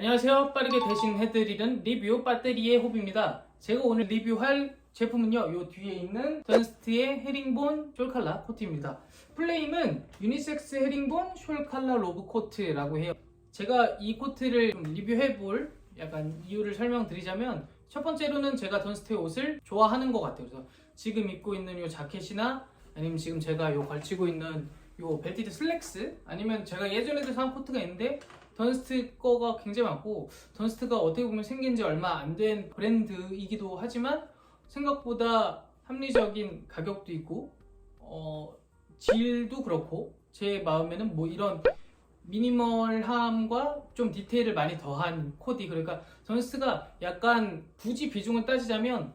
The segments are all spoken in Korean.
안녕하세요. 빠르게 대신 해드리는 리뷰 배터리의 호비입니다. 제가 오늘 리뷰할 제품은요. 요 뒤에 있는 던스트의 헤링본 숄칼라 코트입니다. 플레임은 유니섹스 헤링본 숄칼라 로브 코트라고 해요. 제가 이 코트를 좀 리뷰해 볼 약간 이유를 설명드리자면 첫 번째로는 제가 던스트의 옷을 좋아하는 것 같아요. 그래서 지금 입고 있는 요 자켓이나 아니면 지금 제가 요 걸치고 있는 요 벨티드 슬랙스 아니면 제가 예전에도 산 코트가 있는데 던스트 거가 굉장히 많고 던스트가 어떻게 보면 생긴 지 얼마 안 된 브랜드이기도 하지만 생각보다 합리적인 가격도 있고 어, 질도 그렇고 제 마음에는 뭐 이런 미니멀함과 좀 디테일을 많이 더한 코디 그러니까 던스트가 약간 굳이 비중을 따지자면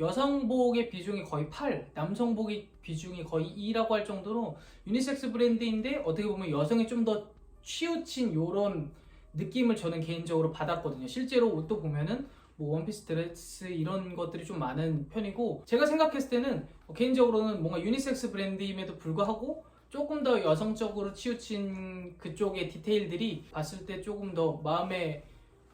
여성복의 비중이 거의 8, 남성복의 비중이 거의 2라고 할 정도로 유니섹스 브랜드인데 어떻게 보면 여성이 좀 더 치우친 요런 느낌을 저는 개인적으로 받았거든요. 실제로 옷도 보면은 뭐 원피스 드레스 이런 것들이 좀 많은 편이고 제가 생각했을 때는 어, 개인적으로는 뭔가 유니섹스 브랜드임에도 불구하고 조금 더 여성적으로 치우친 그쪽의 디테일들이 봤을 때 조금 더 마음에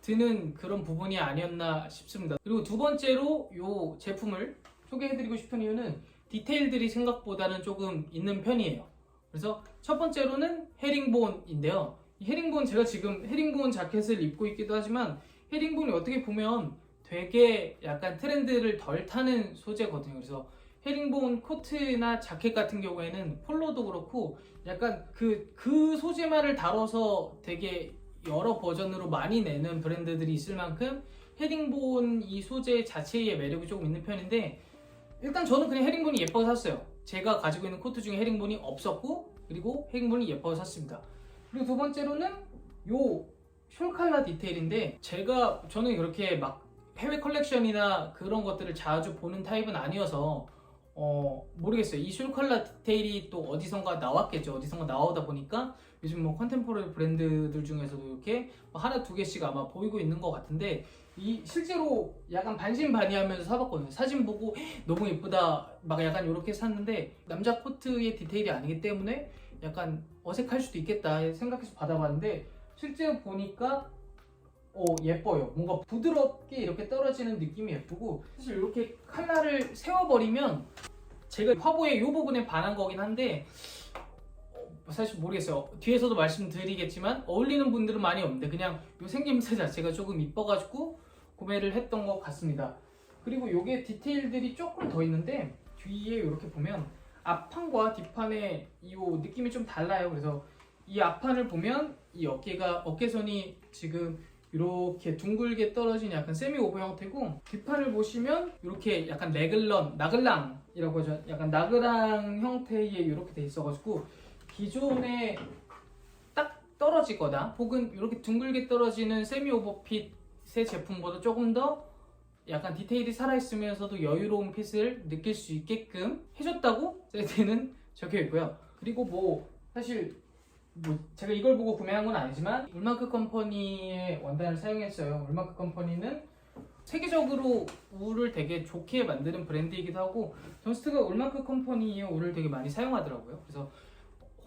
드는 그런 부분이 아니었나 싶습니다. 그리고 두 번째로 이 제품을 소개해드리고 싶은 이유는 디테일들이 생각보다는 조금 있는 편이에요. 그래서 첫 번째로는 헤링본인데요. 이 헤링본 제가 지금 헤링본 자켓을 입고 있기도 하지만 헤링본이 어떻게 보면 되게 약간 트렌드를 덜 타는 소재거든요. 그래서 헤링본 코트나 자켓 같은 경우에는 폴로도 그렇고 약간 그, 그 소재만을 다뤄서 되게 여러 버전으로 많이 내는 브랜드들이 있을 만큼 헤링본 이 소재 자체의 매력이 조금 있는 편인데 일단 저는 그냥 헤링본이 예뻐서 샀어요. 제가 가지고 있는 코트 중에 헤링본이 없었고 그리고 헤링본이 예뻐서 샀습니다. 그리고 두 번째로는 요 숄칼라 디테일인데 제가 저는 그렇게 막 해외 컬렉션이나 그런 것들을 자주 보는 타입은 아니어서 어 모르겠어요. 이 숄칼라 디테일이 또 어디선가 나왔겠죠. 어디선가 나오다 보니까 요즘 뭐 컨템포러리 브랜드들 중에서도 이렇게 뭐 하나 두 개씩 아마 보이고 있는 것 같은데 이 실제로 약간 반신반의하면서 사봤거든요. 사진 보고 너무 예쁘다 막 약간 이렇게 샀는데 남자 코트의 디테일이 아니기 때문에 약간 어색할 수도 있겠다 생각해서 받아봤는데 실제 보니까 어 예뻐요. 뭔가 부드럽게 이렇게 떨어지는 느낌이 예쁘고 사실 이렇게 칼라를 세워버리면 제가 화보의 이 부분에 반한 거긴 한데 어, 사실 모르겠어요. 뒤에서도 말씀드리겠지만 어울리는 분들은 많이 없는데 그냥 이 생김새 자체가 조금 이뻐가지고 구매를 했던 것 같습니다. 그리고 이게 디테일들이 조금 더 있는데 뒤에 이렇게 보면 앞판과 뒷판의 이 느낌이 좀 달라요. 그래서 이 앞판을 보면 이 어깨가 어깨선이 지금 이렇게 둥글게 떨어진 약간 세미 오버 형태고 뒷판을 보시면 이렇게 약간 레글런 나글랑이라고 하죠. 약간 나그랑 형태의 이렇게 돼 있어가지고 기존에 딱 떨어지거나 혹은 이렇게 둥글게 떨어지는 세미 오버핏 의 제품보다 조금 더 약간 디테일이 살아있으면서도 여유로운 핏을 느낄 수 있게끔 해줬다고 세트는 적혀 있고요. 그리고 뭐 사실 뭐 제가 이걸 보고 구매한 건 아니지만 울마크 컴퍼니의 원단을 사용했어요. 울마크 컴퍼니는 세계적으로 울을 되게 좋게 만드는 브랜드이기도 하고 던스트가 울마크 컴퍼니의 울을 되게 많이 사용하더라고요. 그래서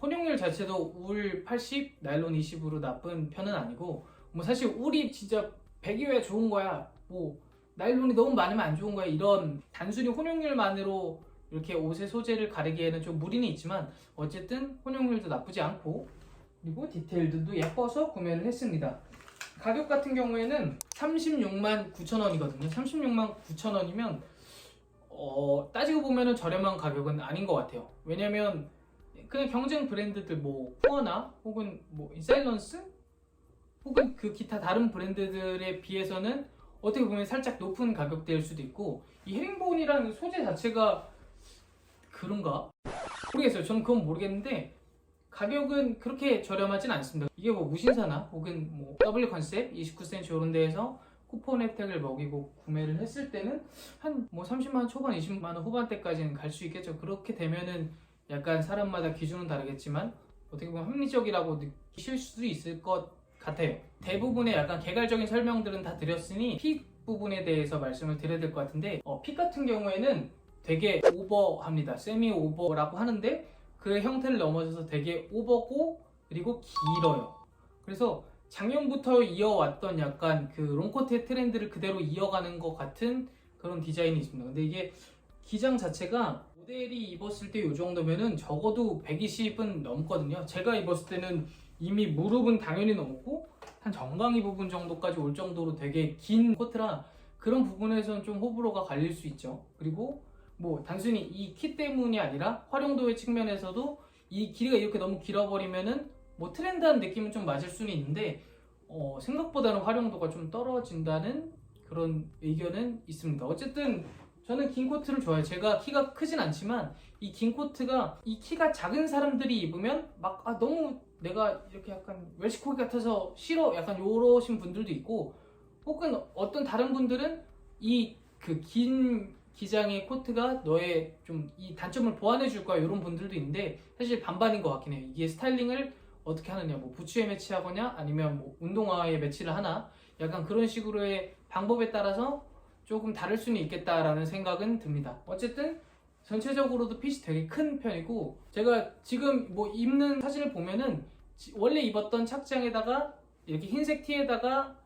혼용률 자체도 울 80, 나일론 20으로 나쁜 편은 아니고 뭐 사실 울이 진짜 100이어야 좋은 거야. 뭐 나일론이 너무 많으면 안 좋은 거야. 이런 단순히 혼용률만으로 이렇게 옷의 소재를 가리기에는 좀 무리는 있지만 어쨌든 혼용률도 나쁘지 않고 그리고 디테일들도 예뻐서 구매를 했습니다. 가격 같은 경우에는 36만 9천 원이거든요. 36만 9천 원이면 어, 따지고 보면은 저렴한 가격은 아닌 것 같아요. 왜냐면 그냥 경쟁 브랜드들 뭐 푸어나 혹은 뭐 인사일런스 혹은 그 기타 다른 브랜드들에 비해서는 어떻게 보면 살짝 높은 가격대일 수도 있고 이 헤링본이라는 소재 자체가 그런가? 모르겠어요. 저는 그건 모르겠는데 가격은 그렇게 저렴하진 않습니다. 이게 뭐 무신사나 혹은 뭐 W 컨셉 29cm 이런 데에서 쿠폰 혜택을 먹이고 구매를 했을 때는 한 뭐 30만 원 초반, 20만 원 후반대까지는 갈 수 있겠죠. 그렇게 되면은 약간 사람마다 기준은 다르겠지만 어떻게 보면 합리적이라고 느끼실 수도 있을 것 같아요. 대부분의 약간 개괄적인 설명들은 다 드렸으니 핏 부분에 대해서 말씀을 드려야 될 것 같은데 어, 핏 같은 경우에는 되게 오버합니다. 세미 오버라고 하는데 그 형태를 넘어서서 되게 오버고 그리고 길어요. 그래서 작년부터 이어왔던 약간 그 롱코트의 트렌드를 그대로 이어가는 것 같은 그런 디자인이 있습니다. 근데 이게 기장 자체가 모델이 입었을 때 이 정도면은 적어도 120은 넘거든요. 제가 입었을 때는 이미 무릎은 당연히 넘고 한 정강이 부분 정도까지 올 정도로 되게 긴 코트라 그런 부분에서는 좀 호불호가 갈릴 수 있죠. 그리고 뭐 단순히 이 키 때문이 아니라 활용도의 측면에서도 이 길이가 이렇게 너무 길어버리면은 뭐 트렌드한 느낌은 좀 맞을 수는 있는데 어, 생각보다는 활용도가 좀 떨어진다는 그런 의견은 있습니다. 어쨌든 저는 긴 코트를 좋아해요. 제가 키가 크진 않지만 이 긴 코트가 이 키가 작은 사람들이 입으면 막 아, 너무 내가 이렇게 약간 웰시코기 같아서 싫어 약간 요러신 분들도 있고 혹은 어떤 다른 분들은 이 그 긴 기장의 코트가 너의 좀 이 단점을 보완해 줄 거야 이런 분들도 있는데 사실 반반인 것 같긴 해요. 이게 스타일링을 어떻게 하느냐 뭐 부츠에 매치하거나 아니면 뭐 운동화에 매치를 하나 약간 그런 식으로의 방법에 따라서 조금 다를 수는 있겠다라는 생각은 듭니다. 어쨌든 전체적으로도 핏이 되게 큰 편이고 제가 지금 뭐 입는 사진을 보면은 지- 원래 입었던 착장에다가 이렇게 흰색 티에다가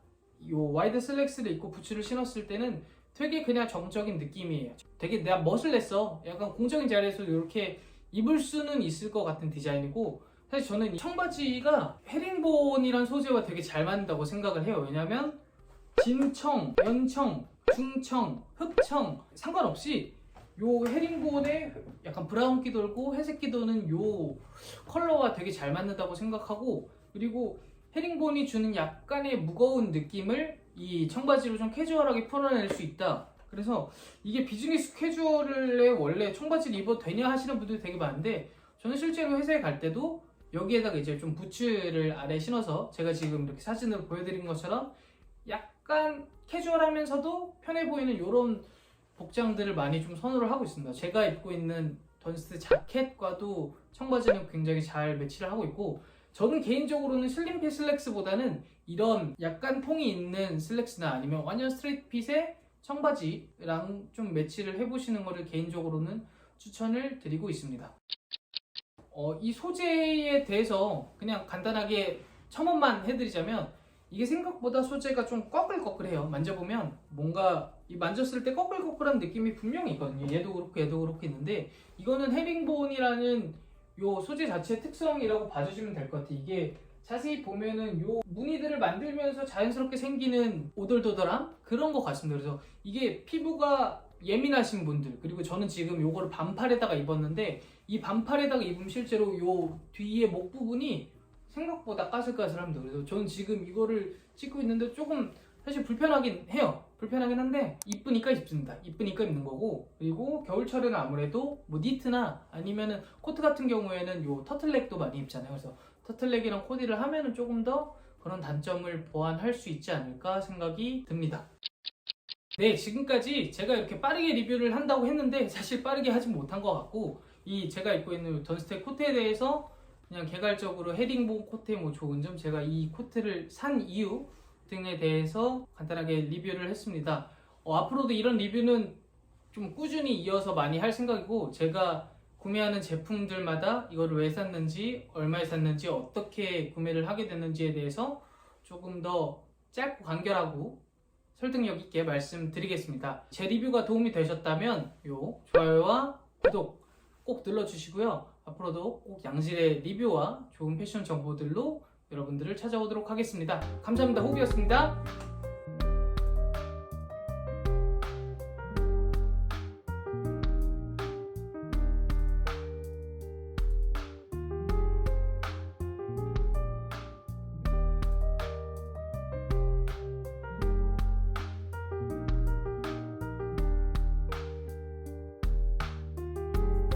요 와이드 슬랙스를 입고 부츠를 신었을 때는 되게 그냥 정적인 느낌이에요. 되게 내가 멋을 냈어. 약간 공적인 자리에서 이렇게 입을 수는 있을 것 같은 디자인이고 사실 저는 이 청바지가 헤링본이란 소재와 되게 잘 맞는다고 생각을 해요. 왜냐면 진청, 연청, 중청, 흑청 상관없이 요 헤링본에 약간 브라운기 돌고 회색기 도는 요 컬러와 되게 잘 맞는다고 생각하고 그리고 헤링본이 주는 약간의 무거운 느낌을 이 청바지로 좀 캐주얼하게 풀어낼 수 있다. 그래서 이게 비즈니스 캐주얼에 원래 청바지를 입어도 되냐 하시는 분들이 되게 많은데 저는 실제로 회사에 갈 때도 여기에다가 이제 좀 부츠를 아래 신어서 제가 지금 이렇게 사진으로 보여드린 것처럼 약간 캐주얼하면서도 편해 보이는 이런 복장들을 많이 좀 선호를 하고 있습니다. 제가 입고 있는 던스트 자켓과도 청바지는 굉장히 잘 매치를 하고 있고 저는 개인적으로는 슬림핏 슬랙스보다는 이런 약간 통이 있는 슬랙스나 아니면 완전 스트레이트 핏의 청바지랑 좀 매치를 해보시는 것을 개인적으로는 추천을 드리고 있습니다. 어, 이 소재에 대해서 그냥 간단하게 첨언만 해드리자면 이게 생각보다 소재가 좀 꺼끌꺼끌해요. 만져보면 뭔가 이 만졌을 때 꺼끌꺼끌한 느낌이 분명히 있거든요. 얘도 그렇고 얘도 그렇고 있는데 이거는 헤링본이라는 요 소재 자체의 특성이라고 봐주시면 될 것 같아요. 이게 자세히 보면은 요 무늬들을 만들면서 자연스럽게 생기는 오돌도돌함 그런 것 같습니다. 그래서 이게 피부가 예민하신 분들 그리고 저는 지금 요거를 반팔에다가 입었는데 이 반팔에다가 입으면 실제로 요 뒤에 목 부분이 생각보다 까슬까슬합니다. 그래서 저는 지금 이거를 찍고 있는데 조금 사실 불편하긴 해요. 불편하긴 한데 이쁘니까 입습니다. 이쁘니까 입는 거고 그리고 겨울철에는 아무래도 뭐 니트나 아니면은 코트 같은 경우에는 요 터틀넥도 많이 입잖아요. 그래서 터틀넥이랑 코디를 하면은 조금 더 그런 단점을 보완할 수 있지 않을까 생각이 듭니다. 네, 지금까지 제가 이렇게 빠르게 리뷰를 한다고 했는데 사실 빠르게 하진 못한 것 같고 이 제가 입고 있는 던스텍 코트에 대해서 그냥 개괄적으로 헤딩본 코트의 뭐 좋은 점 제가 이 코트를 산 이유 등에 대해서 간단하게 리뷰를 했습니다. 어, 앞으로도 이런 리뷰는 좀 꾸준히 이어서 많이 할 생각이고 제가 구매하는 제품들마다 이거를 왜 샀는지 얼마에 샀는지 어떻게 구매를 하게 됐는지에 대해서 조금 더 짧고 간결하고 설득력 있게 말씀드리겠습니다. 제 리뷰가 도움이 되셨다면 요 좋아요와 구독 꼭 눌러주시고요. 앞으로도 꼭 양질의 리뷰와 좋은 패션 정보들로 여러분들을 찾아오도록 하겠습니다. 감사합니다. 호비였습니다.